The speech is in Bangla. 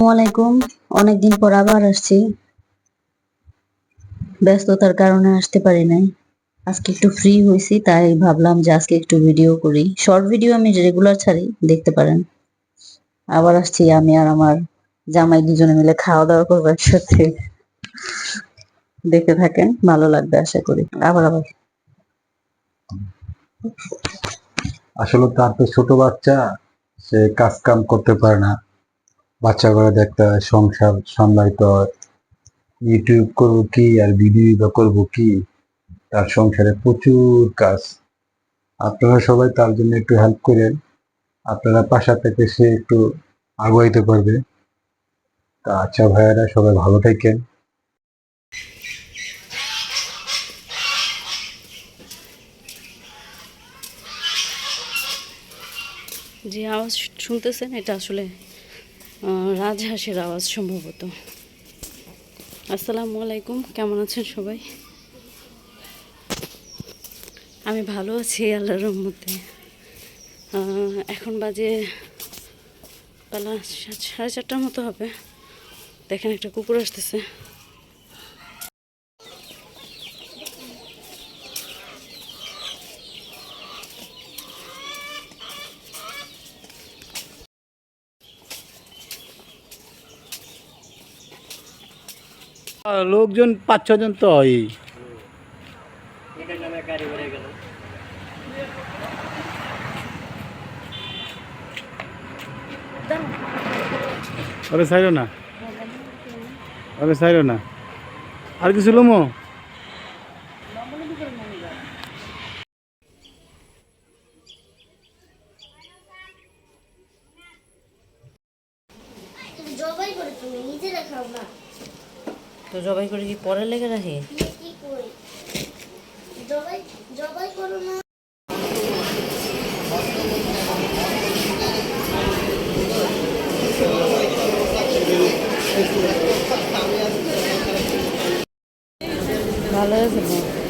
আসসালামাইকুম অনেকদিন পর আবার আসছি। ব্যস্ততার কারণে আসতে পারি নাই। আজকে একটু ফ্রি হয়েছি, তাই ভাবলাম যে আজকে একটু ভিডিও করি। শর্ট ভিডিও আমি রেগুলার ছাড়ি, দেখতে পারেন। আবার আসছি আমি আর আমার জামাই দুজনে মিলে খাওয়া দাওয়া করব একসাথে। দেখতে থাকেন, ভালো লাগবে আশা করি। আবার আবার। আসলে তার তো ছোট বাচ্চা, সে কাজ কাম করতে পারে না। বাচ্চা করে দেখতে হয়, সংসার সামলাইতে হয়। ইউটিউব করব কি আর ভিডিও বা করব কি? তার সংসারে প্রচুর কাজ। আপনারা সবাই তার জন্য একটু হেল্প করেন। আপনারা পাশা থেকে সে একটু আগাইতে পারবে। তা আচ্ছা ভাইয়ারা, সবাই ভালো থাকেন। যে আওয়াজ শুনতেছেন? এটা আসলে রাজহাঁসের আওয়াজ সম্ভবত। আসসালামু আলাইকুম, কেমন আছেন সবাই? আমি ভালো আছি আল্লাহর রহমতে। এখন বাজে বেলা সাড়ে চারটার মতো হবে। দেখেন একটা কুকুর আসতেছে। লোকজন পাঁচ ছজন তো হয় না। না। আর কিছু লোমো? খাও না। তো জবাই করে কি পরে লেগে রাখে? ভালো আছে